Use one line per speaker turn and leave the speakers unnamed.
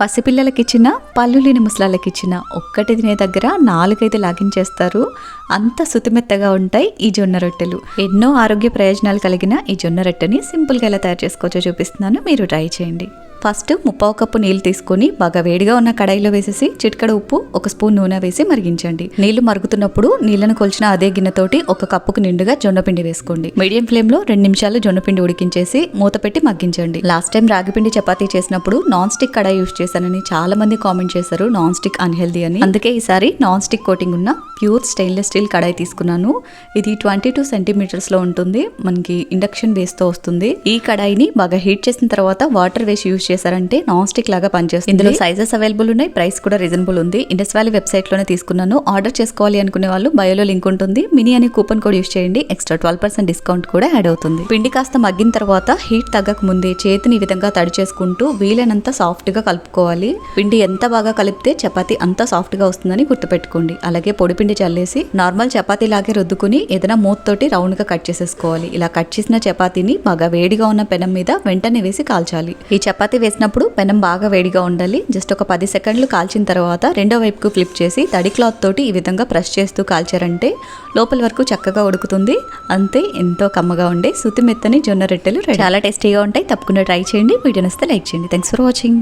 పసిపిల్లలకిచ్చిన పళ్ళు లేని ముసలాళ్ళకి ఒక్కటి తినే దగ్గర నాలుగైదు లాగించేస్తారు. అంత సుతిమెత్తగా ఉంటాయి ఈ జొన్న రొట్టెలు. ఎన్నో ఆరోగ్య ప్రయోజనాలు కలిగిన ఈ జొన్న రొట్టెని సింపుల్గా ఎలా తయారు చేసుకోవచ్చో చూపిస్తున్నాను. మీరు ట్రై చేయండి. ఫస్ట్ ముప్పావు కప్పు నీళ్ళు తీసుకొని బాగా వేడిగా ఉన్న కడాయిలో వేసేసి చిటికడ ఉప్పు ఒక స్పూన్ నూనె వేసి మరిగించండి. నీళ్ళు మరుగుతున్నప్పుడు నీళ్ళను కొలిచిన అదే గిన్నెతోటి ఒక కప్పుకు నిండుగా జొన్నపిండి వేసుకోండి. మీడియం ఫ్లేమ్లో రెండు నిమిషాలు జొన్నపిండి ఉడికించేసి మూత పెట్టి మగ్గించండి. లాస్ట్ టైం రాగిపిండి చపాతీ చేసినప్పుడు నాన్ స్టిక్ కడాయి యూస్ చేశానని చాలా మంది కామెంట్ చేశారు నాన్ స్టిక్ అన్హెల్దీ అని. అందుకే ఈసారి నాన్ స్టిక్ కోటింగ్ ఉన్న ప్యూర్ స్టెయిన్లెస్ స్టీల్ కడాయి తీసుకున్నాను. ఇది ట్వంటీ టూ సెంటీమీటర్స్లో ఉంటుంది. మనకి ఇండక్షన్ బేస్తో వస్తుంది. ఈ కడాయిని బాగా హీట్ చేసిన తర్వాత వాటర్ వేసి యూస్ చేశారంటే నాన్ స్టిక్ లాగా పనిచేస్తుంది. ఇందులో సైజెస్ అవైలబుల్ ఉన్నాయి ప్రైస్ కూడా రీజనబుల్ ఉంది. ఇండస్ వ్యాలీ వెబ్సైట్లోనే తీసుకున్నాను. ఆర్డర్ చేసుకోవాలి అనుకునే వాళ్ళు బయోలో లింక్ ఉంటుంది. మినీ అనే కూపన్ కోడ్ యూస్ చేయండి. ఎక్స్ట్రా ట్వెల్వ్ పర్సెంట్ డిస్కౌంట్ కూడా యాడ్ అవుతుంది. పిండి కాస్త మగ్గిన తర్వాత హీట్ తగ్గక ముందే చేతిని ఈ విధంగా తడి చేసుకుంటూ వీలైనంత సాఫ్ట్గా కలుపుకోవాలి. పిండి ఎంత బాగా కలిపితే చపాతీ అంత సాఫ్ట్గా వస్తుందని గుర్తుపెట్టుకోండి. అలాగే పొడి పిండి చల్లేసి నార్మల్ చపాతీ లాగే రుద్దుకుని ఏదైనా మూత తోటి రౌండ్గా కట్ చేసేసుకోవాలి. ఇలా కట్ చేసిన చపాతీని బాగా వేడిగా ఉన్న పెనం మీద వెంటనే వేసి కాల్చాలి. ఈ చపాతీ వేసినప్పుడు పెనం బాగా వేడిగా ఉండాలి. జస్ట్ ఒక పది సెకండ్లు కాల్చిన తర్వాత రెండో వైపుకు ఫ్లిప్ చేసి తడి క్లాత్ తోటి ఈ విధంగా ప్రెస్ చేస్తూ కాల్చారంటే లోపల వరకు చక్కగా ఉడుకుతుంది. అంతే ఎంతో కమ్మగా ఉండే సుతి మెత్తని జొన్న రొట్టెలు చాలా టేస్టీగా ఉంటాయి. తప్పకుండా ట్రై చేయండి. వీడియో నస్తే లైక్ చేయండి. Thanks for watching